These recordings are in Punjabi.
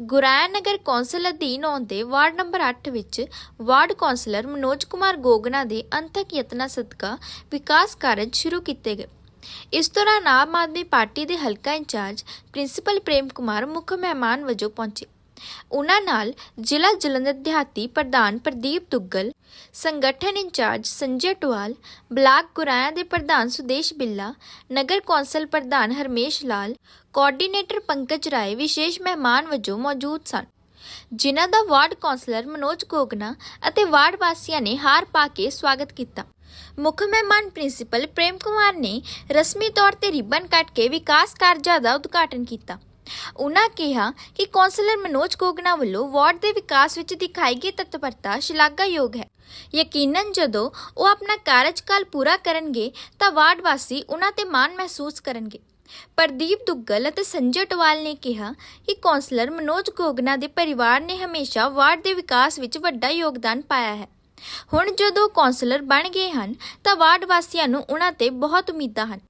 ਗੁਰਾਇਆ ਨਗਰ ਕੌਂਸਲ ਅਧੀਨ ਆਉਂਦੇ ਵਾਰਡ ਨੰਬਰ 8 ਵਿੱਚ ਵਾਰਡ ਕੌਂਸਲਰ ਮਨੋਜ ਕੁਮਾਰ ਗੋਗਨਾ ਦੇ ਅੰਤਕ ਯਤਨਾਂ ਸਦਕਾ ਵਿਕਾਸ ਕਾਰਜ ਸ਼ੁਰੂ ਕੀਤੇ ਗਏ। ਇਸ ਦੌਰਾਨ ਆਮ ਆਦਮੀ ਪਾਰਟੀ ਦੇ ਹਲਕਾ ਇੰਚਾਰਜ ਪ੍ਰਿੰਸੀਪਲ ਪ੍ਰੇਮ ਕੁਮਾਰ ਮੁੱਖ ਮਹਿਮਾਨ ਵਜੋਂ ਪਹੁੰਚੇ। ਉਨ੍ਹਾਂ ਨਾਲ ਜ਼ਿਲ੍ਹਾ ਜਲੰਧਰ ਦਿਹਾਤੀ ਪ੍ਰਧਾਨ ਪ੍ਰਦੀਪ ਦੁੱਗਲ, ਸੰਗਠਨ in charge Sanjay Tawal block Guraya ਦੇ ਪ੍ਰਧਾਨ ਸੁਦੇਸ਼ ਬਿੱਲਾ, ਨਗਰ ਕੌਂਸਲ ਪ੍ਰਧਾਨ ਹਰਮੇਸ਼ ਲਾਲ, ਕੋਆਰਡੀਨੇਟਰ ਪੰਕਜ ਰਾਏ ਵਿਸ਼ੇਸ਼ ਮਹਿਮਾਨ ਵਜੋਂ ਮੌਜੂਦ ਸਨ। ਜਿਨ੍ਹਾਂ ਦਾ ਵਾਰਡ ਕੌਂਸਲਰ ਮਨੋਜ ਗੋਗਨਾ ਅਤੇ ਵਾਰਡ ਵਾਸੀਆਂ ਨੇ ਹਾਰ ਪਾ ਕੇ ਸਵਾਗਤ ਕੀਤਾ। ਮੁੱਖ ਮਹਿਮਾਨ ਪ੍ਰਿੰਸੀਪਲ ਪ੍ਰੇਮ ਕੁਮਾਰ ਨੇ ਰਸਮੀ ਤੌਰ ਤੇ ਰਿਬਨ ਕੱਟ ਕੇ ਵਿਕਾਸ ਕਾਰਜਾਂ ਦਾ ਉਦਘਾਟਨ ਕੀਤਾ। ਉਨ੍ਹਾਂ ਕਿਹਾ ਕਿ ਕੌਂਸਲਰ ਮਨੋਜ ਗੋਗਨਾ ਵੱਲੋਂ ਵਾਰਡ ਦੇ ਵਿਕਾਸ ਵਿੱਚ ਦਿਖਾਈ ਗਈ ਤਤਪਰਤਾ ਸ਼ਲਾਘਾਯੋਗ ਹੈ। ਯਕੀਨਨ ਜਦੋਂ ਉਹ ਆਪਣਾ ਕਾਰਜਕਾਲ ਪੂਰਾ ਕਰਨਗੇ, ਤਾਂ ਵਾਰਡ ਵਾਸੀ ਉਨ੍ਹਾਂ ਤੇ ਮਾਣ ਮਹਿਸੂਸ ਕਰਨਗੇ। ਪ੍ਰਦੀਪ ਦੁੱਗਲ ਅਤੇ ਸੰਜੇ ਟਵਾਲ ਨੇ ਕਿਹਾ ਕਿ ਕੌਂਸਲਰ ਮਨੋਜ ਗੋਗਨਾ ਦੇ ਪਰਿਵਾਰ ਨੇ ਹਮੇਸ਼ਾ ਵਾਰਡ ਦੇ ਵਿਕਾਸ ਵਿੱਚ ਵੱਡਾ ਯੋਗਦਾਨ ਪਾਇਆ ਹੈ। ਹੁਣ ਜਦੋਂ ਕੌਂਸਲਰ ਬਣ ਗਏ ਹਨ, ਤਾਂ ਵਾਰਡ ਵਾਸੀਆਂ ਨੂੰ ਉਹਨਾਂ ਤੇ ਬਹੁਤ ਉਮੀਦਾਂ ਹਨ।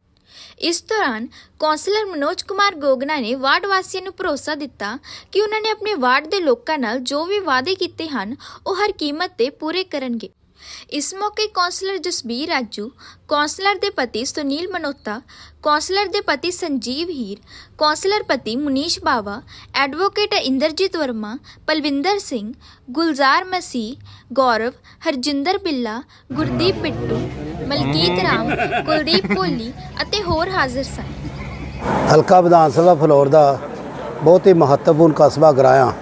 ਇਸ ਦੌਰਾਨ ਕੌਂਸਲਰ ਮਨੋਜ ਕੁਮਾਰ ਗੋਗਨਾ ਨੇ ਵਾਰਡ ਵਾਸੀਆਂ ਨੂੰ ਭਰੋਸਾ ਦਿੱਤਾ ਕਿ ਉਹਨਾਂ ਨੇ ਆਪਣੇ ਵਾਰਡ ਦੇ ਲੋਕਾਂ ਨਾਲ ਜੋ ਵੀ ਵਾਅਦੇ ਕੀਤੇ ਹਨ, ਉਹ ਹਰ ਕੀਮਤ ਤੇ ਪੂਰੇ ਕਰਨਗੇ। ਇਸ ਮੌਕੇ ਕੌਂਸਲਰ ਜਸਬੀਰ ਰਾਜੂ, ਕੌਂਸਲਰ ਦੇ ਪਤੀ ਸੁਨੀਲ ਮਨੋਤਾ, ਕੌਂਸਲਰ ਦੇ ਪਤੀ ਸੰਜੀਵ ਹੀਰ, ਕੌਂਸਲਰ ਪਤੀ ਮੁਨੀਸ਼ ਬਾਵਾ, ਐਡਵੋਕੇਟ ਇੰਦਰਜੀਤ ਵਰਮਾ, ਪਲਵਿੰਦਰ ਸਿੰਘ, ਗੁਲਜ਼ਾਰ ਮਸੀਹ, ਗੌਰਵ, ਹਰਜਿੰਦਰ ਬਿੱਲਾ, ਗੁਰਦੀਪ ਬਿੱਟੂ ਮਲਕੀਤ ਰਾਮ ਕੁਲਦੀਪ ਕੋਹਲੀ ਅਤੇ ਹੋਰ ਹਾਜ਼ਰ ਸਨ। ਹਲਕਾ ਵਿਧਾਨ ਸਭਾ ਫਲੋਰ ਦਾ ਬਹੁਤ ਹੀ ਮਹੱਤਵਪੂਰਨ ਕਸਬਾ ਗਰਾਇਆ।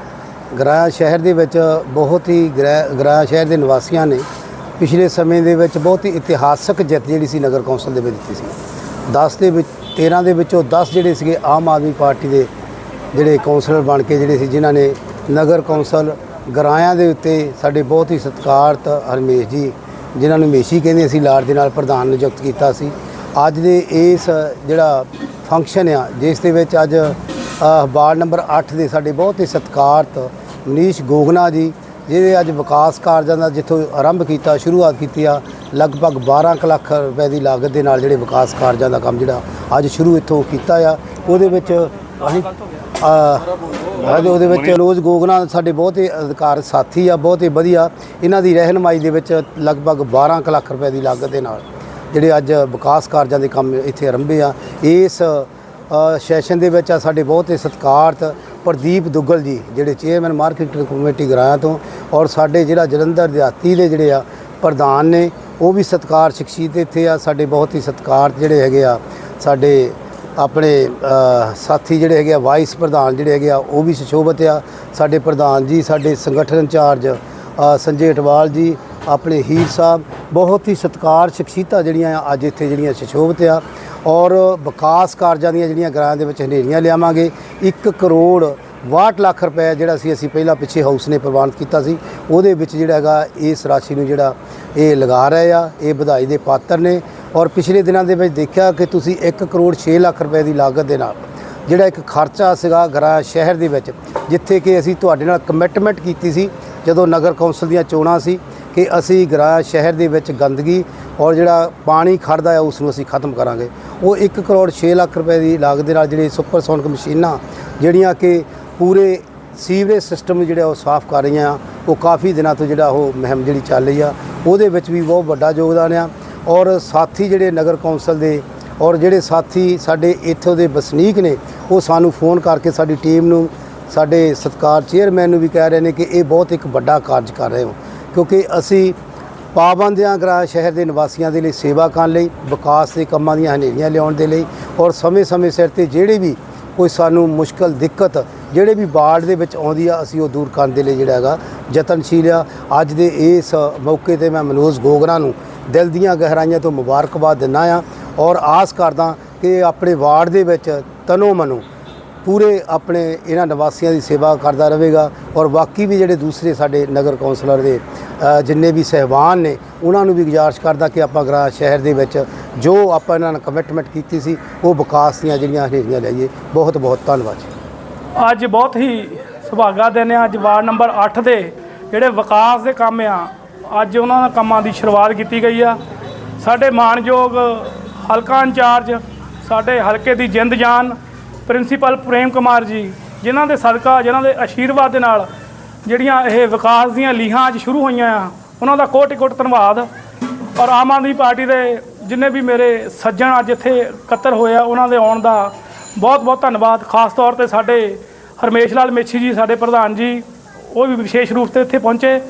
ਗਰਾਇਆ ਸ਼ਹਿਰ ਦੇ ਵਿੱਚ ਬਹੁਤ ਹੀ ਗਰਾ- ਗਰਾਇਆ ਸ਼ਹਿਰ ਦੇ ਨਿਵਾਸੀਆਂ ਨੇ ਪਿਛਲੇ ਸਮੇਂ ਦੇ ਵਿੱਚ ਬਹੁਤ ਹੀ ਇਤਿਹਾਸਕ ਜਿੱਤ ਜਿਹੜੀ ਸੀ ਨਗਰ ਕੌਂਸਲ ਦੇ ਵਿੱਚ ਦਿੱਤੀ ਸੀ। 10 ਦੇ ਵਿੱਚ 13 ਦੇ ਵਿੱਚੋਂ 10 ਜਿਹੜੇ ਸੀਗੇ ਆਮ ਆਦਮੀ ਪਾਰਟੀ ਦੇ ਜਿਹੜੇ ਕੌਂਸਲਰ ਬਣ ਕੇ ਜਿਹੜੇ ਸੀ ਜਿਨ੍ਹਾਂ ਨੇ ਨਗਰ ਕੌਂਸਲ ਗਰਾਇਆਂ ਦੇ ਉੱਤੇ ਸਾਡੇ ਬਹੁਤ ਹੀ ਸਤਿਕਾਰਤ ਹਰਮੇਸ਼ ਜੀ ਜਿਨ੍ਹਾਂ ਨੂੰ ਮੇਸ਼ੀ ਕਹਿੰਦੇ ਅਸੀਂ ਲਾੜ ਦੇ ਨਾਲ ਪ੍ਰਧਾਨ ਨਿਯੁਕਤ ਕੀਤਾ ਸੀ। ਅੱਜ ਦੇ ਇਸ, ਜਿਹੜਾ ਫੰਕਸ਼ਨ ਆ, ਜਿਸ ਦੇ ਵਿੱਚ ਅੱਜ ਵਾਰਡ ਨੰਬਰ 8 ਦੇ ਸਾਡੇ ਬਹੁਤ ਹੀ ਸਤਿਕਾਰਤ ਮਨੀਸ਼ ਗੋਗਨਾ ਜੀ, ਜਿਹਦੇ ਅੱਜ ਵਿਕਾਸ ਕਾਰਜਾਂ ਦਾ ਜਿੱਥੋਂ ਆਰੰਭ ਕੀਤਾ, ਸ਼ੁਰੂਆਤ ਕੀਤੀ ਆ, ਲਗਭਗ 12 ਕੁ ਲੱਖ ਰੁਪਏ ਦੀ ਲਾਗਤ ਦੇ ਨਾਲ ਜਿਹੜੇ ਵਿਕਾਸ ਕਾਰਜਾਂ ਦਾ ਕੰਮ ਜਿਹੜਾ ਅੱਜ ਸ਼ੁਰੂ ਇੱਥੋਂ ਕੀਤਾ ਆ। ਉਹਦੇ ਵਿੱਚ ਅਸੀਂ ਅ, ਅੱਜ ਉਹਦੇ ਵਿੱਚ ਰੋਜ਼ ਗੋਗਨਾ ਸਾਡੇ ਬਹੁਤ ਹੀ ਅਧਿਕਾਰ ਸਾਥੀ ਆ ਬਹੁਤ ਹੀ ਵਧੀਆ। ਇਹਨਾਂ ਦੀ ਰਹਿਨਮਾਈ ਦੇ ਵਿੱਚ ਲਗਭਗ 12 ਕੁ ਲੱਖ ਰੁਪਏ ਦੀ ਲਾਗਤ ਦੇ ਨਾਲ ਜਿਹੜੇ ਅੱਜ ਵਿਕਾਸ ਕਾਰਜਾਂ ਦੇ ਕੰਮ ਇੱਥੇ ਆਰੰਭੇ ਆ। ਇਸ ਸੈਸ਼ਨ ਦੇ ਵਿੱਚ ਆ ਸਾਡੇ ਬਹੁਤ ਹੀ ਸਤਿਕਾਰਤ ਪ੍ਰਦੀਪ ਦੁੱਗਲ ਜੀ ਜਿਹੜੇ ਚੇਅਰਮੈਨ ਮਾਰਕੀਟ ਕਮੇਟੀ ਗਰਾਇਆ ਤੋਂ ਔਰ ਸਾਡੇ ਜਿਹੜਾ ਜਲੰਧਰ ਦਿਹਾਤੀ ਦੇ ਜਿਹੜੇ ਆ ਪ੍ਰਧਾਨ ਨੇ ਉਹ ਵੀ ਸਤਿਕਾਰ ਸ਼ਖਸੀਅਤ ਇੱਥੇ ਆ। ਸਾਡੇ ਬਹੁਤ ਹੀ ਸਤਿਕਾਰਤ ਜਿਹੜੇ ਹੈਗੇ ਆ ਸਾਡੇ ਆਪਣੇ ਸਾਥੀ ਜਿਹੜੇ ਹੈਗੇ ਆ, ਵਾਈਸ ਪ੍ਰਧਾਨ ਜਿਹੜੇ ਹੈਗੇ ਆ, ਉਹ ਵੀ ਸੁਸ਼ੋਭਿਤ ਆ। ਸਾਡੇ ਪ੍ਰਧਾਨ ਜੀ, ਸਾਡੇ ਸੰਗਠਨ ਇੰਚਾਰਜ ਸੰਜੇ ਅਟਵਾਲ ਜੀ, ਆਪਣੇ ਹੀਰ ਸਾਹਿਬ, ਬਹੁਤ ਹੀ ਸਤਿਕਾਰ ਸ਼ਖਸੀਅਤਾਂ ਜਿਹੜੀਆਂ ਆ, ਅੱਜ ਇੱਥੇ ਜਿਹੜੀਆਂ ਸੁਸ਼ੋਭਿਤ ਆ। ਔਰ ਵਿਕਾਸ ਕਾਰਜਾਂ ਦੀਆਂ ਜਿਹੜੀਆਂ ਗ੍ਰਾਂ ਦੇ ਵਿੱਚ ਹਨੇਰੀਆਂ ਲਿਆਵਾਂਗੇ। 1 ਕਰੋੜ 62 ਲੱਖ ਰੁਪਏ ਜਿਹੜਾ ਸੀ, ਅਸੀਂ ਪਹਿਲਾਂ ਪਿੱਛੇ ਹਾਊਸ ਨੇ ਪ੍ਰਵਾਨਿਤ ਕੀਤਾ ਸੀ। ਉਹਦੇ ਵਿੱਚ ਜਿਹੜਾ ਹੈਗਾ, ਇਸ ਰਾਸ਼ੀ ਨੂੰ ਜਿਹੜਾ ਇਹ ਲਗਾ ਰਹੇ ਆ, ਇਹ ਵਧਾਈ ਦੇ ਪਾਤਰ ਨੇ। ਔਰ ਪਿਛਲੇ ਦਿਨਾਂ ਦੇ ਵਿੱਚ ਦੇਖਿਆ ਕਿ ਤੁਸੀਂ 1 ਕਰੋੜ 6 ਲੱਖ ਰੁਪਏ ਦੀ ਲਾਗਤ ਦੇ ਨਾਲ ਜਿਹੜਾ ਇੱਕ ਖਰਚਾ ਸੀਗਾ ਗਰਾ ਸ਼ਹਿਰ ਦੇ ਵਿੱਚ, ਜਿੱਥੇ ਕਿ ਅਸੀਂ ਤੁਹਾਡੇ ਨਾਲ ਕਮਿਟਮੈਂਟ ਕੀਤੀ ਸੀ, ਜਦੋਂ ਨਗਰ ਕੌਂਸਲ ਦੀਆਂ ਚੋਣਾਂ ਸੀ, ਕਿ ਅਸੀਂ ਗਰਾ ਸ਼ਹਿਰ ਦੇ ਵਿੱਚ ਗੰਦਗੀ ਔਰ ਜਿਹੜਾ ਪਾਣੀ ਖੜਦਾ ਹੈ ਉਸ ਨੂੰ ਅਸੀਂ ਖਤਮ ਕਰਾਂਗੇ। ਉਹ 1 ਕਰੋੜ 6 ਲੱਖ ਰੁਪਏ ਦੀ ਲਾਗਤ ਦੇ ਨਾਲ ਜਿਹੜੀ ਸੁਪਰਸੋਨਿਕ ਮਸ਼ੀਨਾਂ, ਜਿਹੜੀਆਂ ਕਿ ਪੂਰੇ ਸੀਵਰੇਜ ਸਿਸਟਮ ਨੂੰ ਜਿਹੜਾ ਉਹ ਸਾਫ਼ ਕਰ ਰਹੀਆਂ, ਉਹ ਕਾਫੀ ਦਿਨਾਂ ਤੋਂ ਜਿਹੜਾ ਉਹ ਮੁਹਿੰਮ ਜਿਹੜੀ ਚੱਲ ਰਹੀ ਆ, ਉਹਦੇ ਵਿੱਚ ਵੀ ਬਹੁਤ ਵੱਡਾ ਯੋਗਦਾਨ ਆ। ਔਰ ਸਾਥੀ ਜਿਹੜੇ ਨਗਰ ਕੌਂਸਲ ਦੇ ਔਰ ਜਿਹੜੇ ਸਾਥੀ ਸਾਡੇ ਇੱਥੋਂ ਦੇ ਵਸਨੀਕ ਨੇ, ਉਹ ਸਾਨੂੰ ਫੋਨ ਕਰਕੇ ਸਾਡੀ ਟੀਮ ਨੂੰ, ਸਾਡੇ ਸਤਕਾਰ ਚੇਅਰਮੈਨ ਨੂੰ ਵੀ ਕਹਿ ਰਹੇ ਨੇ ਕਿ ਇਹ ਬਹੁਤ ਇੱਕ ਵੱਡਾ ਕਾਰਜ ਕਰ ਰਹੇ ਹੋ। ਕਿਉਂਕਿ ਅਸੀਂ ਪਾਬੰਦੀਆਂ ਗ੍ਰਾਮ ਸ਼ਹਿਰ ਦੇ ਨਿਵਾਸੀਆਂ ਦੇ ਲਈ ਸੇਵਾ ਕਰਨ ਲਈ, ਵਿਕਾਸ ਦੇ ਕੰਮਾਂ ਦੀਆਂ ਹਨੇਰੀਆਂ ਲਿਆਉਣ ਦੇ ਲਈ ਔਰ ਸਮੇਂ-ਸਮੇਂ ਸਿਰ ਤੇ ਜਿਹੜੇ ਵੀ ਕੋਈ ਸਾਨੂੰ ਮੁਸ਼ਕਲ, ਦਿੱਕਤ, ਜਿਹੜੇ ਵੀ ਵਾਰਡ ਦੇ ਵਿੱਚ ਆਉਂਦੀ ਆ, ਅਸੀਂ ਉਹ ਦੂਰ ਕਰਨ ਦੇ ਲਈ ਜਿਹੜਾ ਹੈਗਾ ਯਤਨਸ਼ੀਲ ਆ। ਅੱਜ ਦੇ ਇਸ ਮੌਕੇ ਤੇ ਮੈਂ ਮਨੋਜ ਗੋਗਰਾ ਨੂੰ ਦਿਲ ਦੀਆਂ ਗਹਿਰਾਈਆਂ ਤੋਂ ਮੁਬਾਰਕਬਾਦ ਦਿੰਦਾ ਆ ਔਰ ਆਸ ਕਰਦਾ ਕਿ ਆਪਣੇ ਵਾਰਡ ਦੇ ਵਿੱਚ ਤਨੋ ਮਨੋ ਪੂਰੇ ਆਪਣੇ ਇਹਨਾਂ ਨਿਵਾਸੀਆਂ ਦੀ ਸੇਵਾ ਕਰਦਾ ਰਹੇਗਾ ਔਰ ਬਾਕੀ ਵੀ ਜਿਹੜੇ ਦੂਸਰੇ ਸਾਡੇ ਨਗਰ ਕੌਂਸਲਰ ਦੇ ਜਿੰਨੇ ਵੀ ਸਹਿਬਾਨ ਨੇ, ਉਹਨਾਂ ਨੂੰ ਵੀ ਗੁਜ਼ਾਰਿਸ਼ ਕਰਦਾ ਕਿ ਆਪਾਂ ਗਰਾ ਸ਼ਹਿਰ ਦੇ ਵਿੱਚ ਜੋ ਆਪਾਂ ਇਹਨਾਂ ਨਾਲ ਕਮਿਟਮੈਂਟ ਕੀਤੀ ਸੀ, ਉਹ ਵਿਕਾਸ ਦੀਆਂ ਜਿਹੜੀਆਂ ਹਨੇਰੀਆਂ ਲਿਆਈਏ ਬਹੁਤ ਬਹੁਤ ਧੰਨਵਾਦ ਜੀ। ਅੱਜ ਬਹੁਤ ਹੀ ਸੁਭਾਗਾ ਦਿਨ ਆ। ਅੱਜ ਵਾਰਡ ਨੰਬਰ 8 ਦੇ ਜਿਹੜੇ ਵਿਕਾਸ ਦੇ ਕੰਮ ਆ ਅੱਜ ਉਹਨਾਂ ਦਾ ਕੰਮਾਂ ਦੀ ਸ਼ੁਰੂਆਤ ਕੀਤੀ ਗਈ ਆ। ਸਾਡੇ ਮਾਣਯੋਗ ਹਲਕਾ ਇੰਚਾਰਜ, ਸਾਡੇ ਹਲਕੇ ਦੀ ਜਿੰਦ ਜਾਨ, ਪ੍ਰਿੰਸੀਪਲ ਪ੍ਰੇਮ ਕੁਮਾਰ ਜੀ, ਜਿਨ੍ਹਾਂ ਦੇ ਸਦਕਾ, ਜਿਨ੍ਹਾਂ ਦੇ ਆਸ਼ੀਰਵਾਦ ਦੇ ਨਾਲ ਜਿਹੜੀਆਂ ਇਹ ਵਿਕਾਸ ਦੀਆਂ ਲੀਹਾਂ ਅੱਜ ਸ਼ੁਰੂ ਹੋਈਆਂ ਆ, ਉਹਨਾਂ ਦਾ ਕੋਟਿ ਕੋਟ ਧੰਨਵਾਦ। ਔਰ ਆਮ ਆਦਮੀ ਪਾਰਟੀ ਦੇ ਜਿੰਨੇ ਵੀ ਮੇਰੇ ਸੱਜਣ ਅੱਜ ਇੱਥੇ ਇਕੱਤਰ ਹੋਏ ਆ, ਉਹਨਾਂ ਦੇ ਆਉਣ ਦਾ ਬਹੁਤ ਬਹੁਤ ਧੰਨਵਾਦ। ਖਾਸ ਤੌਰ ਤੇ ਸਾਡੇ ਹਰਮੇਸ਼ ਲਾਲ ਮੇਛੀ ਜੀ, ਸਾਡੇ ਪ੍ਰਧਾਨ ਜੀ, ਉਹ ਵੀ ਵਿਸ਼ੇਸ਼ ਰੂਪ ਤੇ ਇੱਥੇ ਪਹੁੰਚੇ।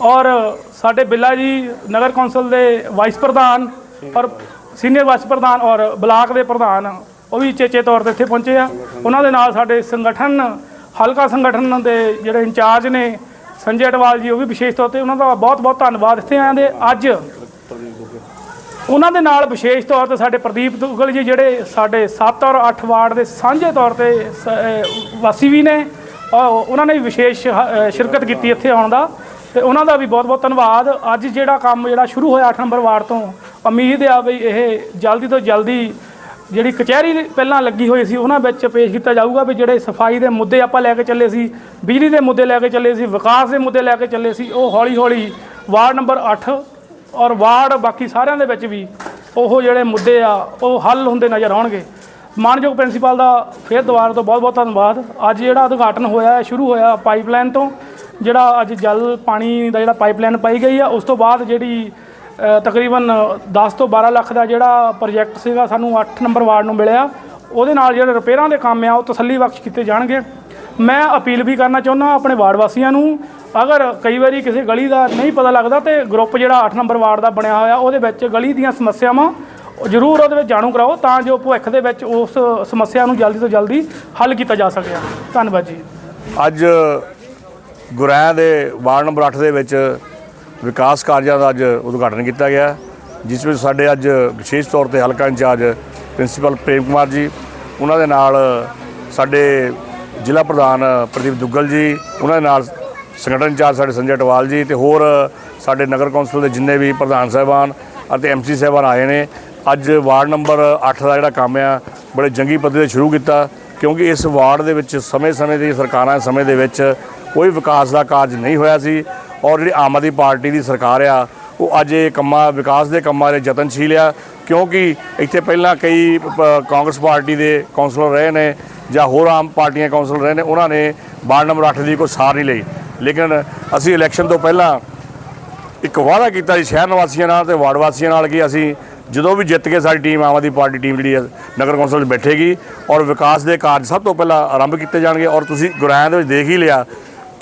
ਔਰ ਸਾਡੇ ਬਿੱਲਾ ਜੀ ਨਗਰ ਕੌਂਸਲ ਦੇ ਵਾਈਸ ਪ੍ਰਧਾਨ, ਔਰ ਸੀਨੀਅਰ ਵਾਈਸ ਪ੍ਰਧਾਨ ਔਰ ਬਲਾਕ ਦੇ ਪ੍ਰਧਾਨ, ਉਹ ਵੀ ਚੇਚੇ ਤੌਰ ਤੇ ਇੱਥੇ ਪਹੁੰਚੇ ਆ। ਉਹਨਾਂ ਦੇ ਨਾਲ ਸਾਡੇ ਸੰਗਠਨ, ਹਲਕਾ ਸੰਗਠਨ ਦੇ ਜਿਹੜੇ ਇੰਚਾਰਜ ਨੇ, ਸੰਜੇ ਅਟਵਾਲ ਜੀ, ਉਹ ਵੀ ਵਿਸ਼ੇਸ਼ ਤੌਰ ਤੇ ਉਹਨਾਂ ਦਾ ਬਹੁਤ ਬਹੁਤ ਧੰਨਵਾਦ ਇੱਥੇ ਆਏ ਦੇ ਅੱਜ। ਉਹਨਾਂ ਦੇ ਨਾਲ ਵਿਸ਼ੇਸ਼ ਤੌਰ ਤੇ ਸਾਡੇ ਪ੍ਰਦੀਪ ਦੁੱਗਲ ਜੀ, ਜਿਹੜੇ ਸਾਡੇ 7 ਔਰ 8 ਵਾਰਡ ਦੇ ਸਾਂਝੇ ਤੌਰ ਤੇ ਸ- ਵਾਸੀ ਵੀ ਨੇ, ਔਰ ਉਹਨਾਂ ਨੇ ਵਿਸ਼ੇਸ਼ ਸ਼ਿਰਕਤ ਕੀਤੀ ਇੱਥੇ ਆਉਣ ਦਾ। ਤੇ ਉਹਨਾਂ ਦਾ ਵੀ ਬਹੁਤ ਬਹੁਤ ਧੰਨਵਾਦ। ਅੱਜ ਜਿਹੜਾ ਕੰਮ ਜਿਹੜਾ ਸ਼ੁਰੂ ਹੋਇਆ 8 ਨੰਬਰ ਵਾਰਡ ਤੋਂ, ਉਮੀਦ ਆ ਵੀ ਇਹ ਜਲਦੀ ਤੋਂ ਜਲਦੀ ਜਿਹੜੀ ਕਚਹਿਰੀ ਪਹਿਲਾਂ ਲੱਗੀ ਹੋਈ ਸੀ, ਉਹਨਾਂ ਵਿੱਚ ਪੇਸ਼ ਕੀਤਾ ਜਾਊਗਾ ਵੀ ਜਿਹੜੇ ਸਫ਼ਾਈ ਦੇ ਮੁੱਦੇ ਆਪਾਂ ਲੈ ਕੇ ਚੱਲੇ ਸੀ, ਬਿਜਲੀ ਦੇ ਮੁੱਦੇ ਲੈ ਕੇ ਚੱਲੇ ਸੀ, ਵਿਕਾਸ ਦੇ ਮੁੱਦੇ ਲੈ ਕੇ ਚੱਲੇ ਸੀ, ਉਹ ਹੌਲੀ ਹੌਲੀ ਵਾਰਡ ਨੰਬਰ 8 ਔਰ ਵਾਰਡ ਬਾਕੀ ਸਾਰਿਆਂ ਦੇ ਵਿੱਚ ਵੀ ਉਹ ਜਿਹੜੇ ਮੁੱਦੇ ਆ, ਉਹ ਹੱਲ ਹੁੰਦੇ ਨਜ਼ਰ ਆਉਣਗੇ। ਮਾਨਯੋਗ ਪ੍ਰਿੰਸੀਪਲ ਦਾ ਫਿਰ ਦੁਬਾਰਾ ਤੋਂ ਬਹੁਤ ਬਹੁਤ ਧੰਨਵਾਦ। ਅੱਜ ਜਿਹੜਾ ਉਦਘਾਟਨ ਹੋਇਆ ਸ਼ੁਰੂ ਹੋਇਆ ਪਾਈਪਲਾਈਨ ਤੋਂ ਜਿਹੜਾ ਅੱਜ ਜਲ ਪਾਣੀ ਦਾ ਜਿਹੜਾ ਪਾਈਪਲਾਈਨ ਪਾਈ ਗਈ ਆ, ਉਸ ਤੋਂ ਬਾਅਦ ਜਿਹੜੀ ਤਕਰੀਬਨ 10 ਤੋਂ 12 ਲੱਖ ਦਾ ਜਿਹੜਾ ਪ੍ਰੋਜੈਕਟ ਸੀਗਾ, ਸਾਨੂੰ 8 ਨੰਬਰ ਵਾਰਡ ਨੂੰ ਮਿਲਿਆ। ਉਹਦੇ ਨਾਲ ਜਿਹੜੇ ਰਿਪੇਅਰਾਂ ਦੇ ਕੰਮ ਆ, ਉਹ ਤਸੱਲੀ ਬਖਸ਼ ਕੀਤੇ ਜਾਣਗੇ। ਮੈਂ ਅਪੀਲ ਵੀ ਕਰਨਾ ਚਾਹੁੰਦਾ ਆਪਣੇ ਵਾਰਡ ਵਾਸੀਆਂ ਨੂੰ, ਅਗਰ ਕਈ ਵਾਰੀ ਕਿਸੇ ਗਲੀ ਦਾ ਨਹੀਂ ਪਤਾ ਲੱਗਦਾ ਤੇ ਗਰੁੱਪ ਜਿਹੜਾ 8 ਨੰਬਰ ਵਾਰਡ ਦਾ ਬਣਿਆ ਹੋਇਆ, ਉਹਦੇ ਵਿੱਚ ਗਲੀ ਦੀਆਂ ਸਮੱਸਿਆਵਾਂ ਜ਼ਰੂਰ ਉਹਦੇ ਵਿੱਚ ਜਾਣੂ ਕਰਾਓ, ਤਾਂ ਜੋ ਭਵਿੱਖ ਦੇ ਵਿੱਚ ਉਸ ਸਮੱਸਿਆ ਨੂੰ ਜਲਦੀ ਤੋਂ ਜਲਦੀ ਹੱਲ ਕੀਤਾ ਜਾ ਸਕੇ। ਧੰਨਵਾਦ ਜੀ। ਅੱਜ ਗੁਰੈਂ ਦੇ ਵਾਰਡ ਨੰਬਰ 8 ਦੇ ਵਿੱਚ ਵਿਕਾਸ ਕਾਰਜਾਂ ਦਾ ਅੱਜ ਉਦਘਾਟਨ ਕੀਤਾ ਗਿਆ, ਜਿਸ ਵਿੱਚ ਸਾਡੇ ਅੱਜ ਵਿਸ਼ੇਸ਼ ਤੌਰ ਤੇ ਹਲਕਾ ਇੰਚਾਰਜ ਪ੍ਰਿੰਸੀਪਲ ਪ੍ਰੇਮ ਕੁਮਾਰ ਜੀ, ਉਹਨਾਂ ਦੇ ਨਾਲ ਸਾਡੇ ਜ਼ਿਲ੍ਹਾ ਪ੍ਰਧਾਨ ਪ੍ਰਦੀਪ ਦੁੱਗਲ ਜੀ, ਉਹਨਾਂ ਦੇ ਨਾਲ ਸੰਗਠਨ ਇੰਚਾਰਜ ਸਾਡੇ ਸੰਜੇ ਅਟਵਾਲ ਜੀ ਤੇ ਹੋਰ ਸਾਡੇ ਨਗਰ ਕੌਂਸਲ ਦੇ ਜਿੰਨੇ ਵੀ ਪ੍ਰਧਾਨ ਸਾਹਿਬਾਨ ਅਤੇ ਐਮਸੀ ਸਾਹਿਬਾਨ ਆਏ ਨੇ। ਅੱਜ ਵਾਰਡ ਨੰਬਰ 8 ਦਾ ਜਿਹੜਾ ਕੰਮ ਆ, ਬੜੇ ਜੰਗੀ ਪੱਧਰ ਤੇ ਸ਼ੁਰੂ ਕੀਤਾ ਕਿਉਂਕਿ ਇਸ ਵਾਰਡ ਦੇ ਵਿੱਚ ਸਮੇਂ-ਸਮੇਂ ਦੀ ਸਰਕਾਰਾਂ ਸਮੇਂ ਦੇ ਵਿੱਚ ਕੋਈ ਵਿਕਾਸ ਦਾ ਕਾਰਜ ਨਹੀਂ ਹੋਇਆ ਸੀ ਔਰ ਜਿਹੜੀ ਆਮ ਆਦਮੀ ਪਾਰਟੀ ਦੀ ਸਰਕਾਰ ਆ, ਉਹ ਅੱਜ ਇਹ ਕੰਮਾਂ, ਵਿਕਾਸ ਦੇ ਕੰਮਾਂ ਦੇ ਯਤਨਸ਼ੀਲ ਆ, ਕਿਉਂਕਿ ਇੱਥੇ ਪਹਿਲਾਂ ਕਈ ਕਾਂਗਰਸ ਪਾਰਟੀ ਦੇ ਕੌਂਸਲਰ ਰਹੇ ਨੇ ਜਾਂ ਹੋਰ ਆਮ ਪਾਰਟੀਆਂ ਕੌਂਸਲਰ ਰਹੇ ਨੇ, ਉਹਨਾਂ ਨੇ ਵਾਰਡ ਨੰਬਰ 8 ਦੀ ਕੋਈ ਸਾਰ ਨਹੀਂ ਲਈ। ਲੇਕਿਨ ਅਸੀਂ ਇਲੈਕਸ਼ਨ ਤੋਂ ਪਹਿਲਾਂ ਇੱਕ ਵਾਅਦਾ ਕੀਤਾ ਸੀ, ਸ਼ਹਿਰ ਨਿਵਾਸੀਆਂ ਨਾਲ ਤੇ ਵਾਰਡ ਵਾਸੀਆਂ ਨਾਲ ਕਿ ਅਸੀਂ ਜਦੋਂ ਵੀ ਜਿੱਤ ਕੇ ਸਾਡੀ team, Aam Aadmi party team ਜਿਹੜੀ ਹੈ ਨਗਰ ਕੌਂਸਲ ਵਿੱਚ ਬੈਠੇਗੀ ਔਰ ਵਿਕਾਸ ਦੇ ਕਾਰਜ ਸਭ ਤੋਂ ਪਹਿਲਾਂ ਆਰੰਭ ਕੀਤੇ ਜਾਣਗੇ ਔਰ ਤੁਸੀਂ ਗੁਰਾਇਆਂ ਦੇ ਵਿੱਚ ਦੇਖ ਹੀ ਲਿਆ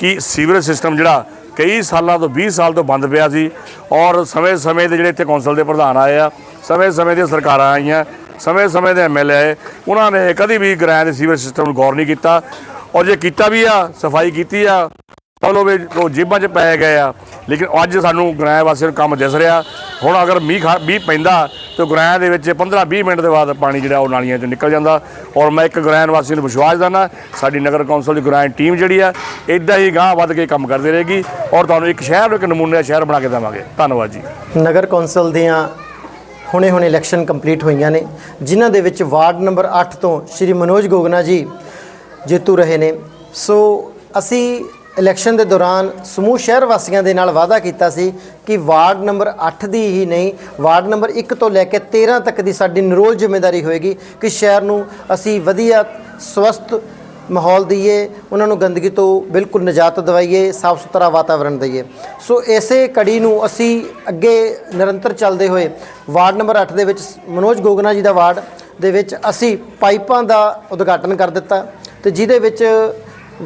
ਕਿ ਸੀਵਰੇਜ ਸਿਸਟਮ ਜਿਹੜਾ ਕਈ ਸਾਲਾਂ ਤੋਂ 20 ਸਾਲ ਤੋਂ ਬੰਦ ਪਿਆ ਸੀ ਔਰ ਸਮੇਂ-ਸਮੇਂ ਦੇ ਜਿਹੜੇ ਇੱਥੇ ਕੌਂਸਲ ਦੇ ਪ੍ਰਧਾਨ ਆਏ ਆ, ਸਮੇਂ-ਸਮੇਂ ਦੀਆਂ ਸਰਕਾਰਾਂ ਆਈਆਂ, ਸਮੇਂ-ਸਮੇਂ ਦੇ ਐਮਐਲਏ ਆਏ, ਉਹਨਾਂ ਨੇ ਕਦੀ ਵੀ ਗੁਰਾਇਆਂ ਦੇ ਸੀਵਰੇਜ ਸਿਸਟਮ ਨੂੰ ਗੌਰ ਨਹੀਂ ਕੀਤਾ ਔਰ ਜੇ ਕੀਤਾ ਵੀ ਆ, ਸਫ਼ਾਈ ਕੀਤੀ ਆ ਚਲੋ ਵੀ ਉਹ ਜੇਬਾਂ 'ਚ ਪੈ ਗਏ ਆ। ਲੇਕਿਨ ਅੱਜ ਸਾਨੂੰ ਗੁਰਾਇਆ ਵਾਸੀਆਂ ਨੂੰ ਕੰਮ ਦਿਸ ਰਿਹਾ। ਹੁਣ ਅਗਰ ਮੀਂਹ ਖਾ, ਮੀਂਹ ਪੈਂਦਾ, ਤੇ ਗੁਰਾਇਆ ਦੇ ਵਿੱਚ 15-20 ਮਿੰਟ ਦੇ ਬਾਅਦ ਪਾਣੀ ਜਿਹੜਾ ਉਹ ਨਾਲੀਆਂ 'ਚੋਂ ਨਿਕਲ ਜਾਂਦਾ। ਔਰ ਮੈਂ ਇੱਕ ਗੁਰਾਇਆ ਵਾਸੀ ਨੂੰ ਵਿਸ਼ਵਾਸ ਦਿੰਦਾ, ਸਾਡੀ ਨਗਰ ਕੌਂਸਲ ਦੀ ਗੁਰਾਇਆ ਟੀਮ ਜਿਹੜੀ ਆ ਇਦਾਂ ਹੀ ਗਾਂਹ ਵੱਧ ਕੇ ਕੰਮ ਕਰਦੀ ਰਹੇਗੀ। ਔਰ ਤੁਹਾਨੂੰ ਇੱਕ ਸ਼ਹਿਰ ਨੂੰ ਇੱਕ ਨਮੂਨੇ ਸ਼ਹਿਰ ਬਣਾ ਕੇ ਦੇਵਾਂਗੇ। ਧੰਨਵਾਦ ਜੀ। ਨਗਰ ਕੌਂਸਲ ਦੀਆਂ ਹੁਣੇ ਹੁਣੇ ਇਲੈਕਸ਼ਨ ਕੰਪਲੀਟ ਹੋਈਆਂ ਨੇ, ਜਿਨ੍ਹਾਂ ਦੇ ਵਿੱਚ ਵਾਰਡ ਨੰਬਰ 8 ਤੋਂ ਸ਼੍ਰੀ ਮਨੋਜ ਗੋਗਨਾ ਜੀ ਜੇਤੂ ਰਹੇ ਨੇ। ਸੋ ਅਸੀਂ ਇਲੈਕਸ਼ਨ ਦੇ ਦੌਰਾਨ ਸਮੂਹ ਸ਼ਹਿਰ ਵਾਸੀਆਂ ਦੇ ਨਾਲ ਵਾਅਦਾ ਕੀਤਾ ਸੀ ਕਿ ਵਾਰਡ ਨੰਬਰ 8 ਦੀ ਹੀ ਨਹੀਂ, ਵਾਰਡ ਨੰਬਰ 1 ਤੋਂ ਲੈ ਕੇ 13 ਤੱਕ ਦੀ ਸਾਡੀ ਨਿਰੋਲ ਜ਼ਿੰਮੇਵਾਰੀ ਹੋਏਗੀ ਕਿ ਸ਼ਹਿਰ ਨੂੰ ਅਸੀਂ ਵਧੀਆ, ਸਵਸਥ ਮਾਹੌਲ ਦਈਏ, ਉਹਨਾਂ ਨੂੰ ਗੰਦਗੀ ਤੋਂ ਬਿਲਕੁਲ ਨਿਜਾਤ ਦਿਵਾਈਏ ਸਾਫ਼ ਸੁਥਰਾ ਵਾਤਾਵਰਣ ਦਈਏ। ਸੋ ਇਸੇ ਕੜੀ ਨੂੰ ਅਸੀਂ ਅੱਗੇ ਨਿਰੰਤਰ ਚੱਲਦੇ ਹੋਏ ਵਾਰਡ ਨੰਬਰ 8 ਦੇ ਵਿੱਚ ਮਨੋਜ ਗੋਗਨਾ ਜੀ ਦਾ ਵਾਰਡ ਦੇ ਵਿੱਚ ਅਸੀਂ ਪਾਈਪਾਂ ਦਾ ਉਦਘਾਟਨ ਕਰ ਦਿੱਤਾ ਤੇ ਜਿਹਦੇ ਵਿੱਚ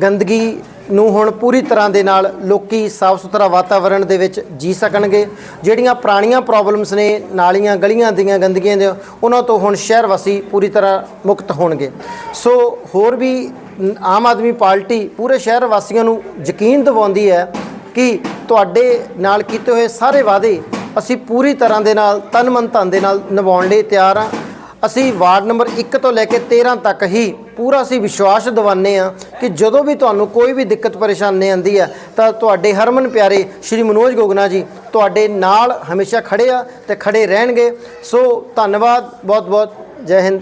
ਗੰਦਗੀ ਨੂੰ ਹੁਣ ਪੂਰੀ ਤਰ੍ਹਾਂ ਦੇ ਨਾਲ ਲੋਕੀ ਸਾਫ਼ ਸੁਥਰਾ ਵਾਤਾਵਰਣ ਦੇ ਵਿੱਚ ਜੀ ਸਕਣਗੇ। ਜਿਹੜੀਆਂ ਪੁਰਾਣੀਆਂ ਪ੍ਰੋਬਲਮਸ ਨੇ, ਨਾਲੀਆਂ ਗਲੀਆਂ ਦੀਆਂ ਗੰਦਗੀਆਂ ਦੇ ਉਹਨਾਂ ਤੋਂ ਹੁਣ ਸ਼ਹਿਰ ਵਾਸੀ ਪੂਰੀ ਤਰ੍ਹਾਂ ਮੁਕਤ ਹੋਣਗੇ। ਸੋ ਹੋਰ ਵੀ ਆਮ ਆਦਮੀ ਪਾਰਟੀ ਪੂਰੇ ਸ਼ਹਿਰ ਵਾਸੀਆਂ ਨੂੰ ਯਕੀਨ ਦਿਵਾਉਂਦੀ ਹੈ ਕਿ ਤੁਹਾਡੇ ਨਾਲ ਕੀਤੇ ਹੋਏ ਸਾਰੇ ਵਾਅਦੇ ਅਸੀਂ ਪੂਰੀ ਤਰ੍ਹਾਂ ਦੇ ਨਾਲ, ਤਨ ਮਨ ਧਨ ਦੇ ਨਾਲ ਨਿਭਾਉਣ ਲਈ ਤਿਆਰ ਹਾਂ। ਅਸੀਂ ਵਾਰਡ ਨੰਬਰ 1 ਤੋਂ ਲੈ ਕੇ 13 ਤੱਕ ਹੀ ਪੂਰਾ ਅਸੀਂ ਵਿਸ਼ਵਾਸ ਦਿਵਾਉਂਦੇ ਆ ਕਿ ਜਦੋਂ ਵੀ ਤੁਹਾਨੂੰ ਕੋਈ ਵੀ ਦਿੱਕਤ ਪਰੇਸ਼ਾਨੀ ਆਉਂਦੀ ਹੈ, ਤਾਂ ਤੁਹਾਡੇ ਹਰਮਨ ਪਿਆਰੇ ਸ਼੍ਰੀ ਮਨੋਜ ਗੋਗਨਾ ਜੀ ਤੁਹਾਡੇ ਨਾਲ ਹਮੇਸ਼ਾ ਖੜੇ ਆ ਤੇ ਖੜੇ ਰਹਿਣਗੇ। ਸੋ ਧੰਨਵਾਦ ਬਹੁਤ ਬਹੁਤ ਜੈ ਹਿੰਦ।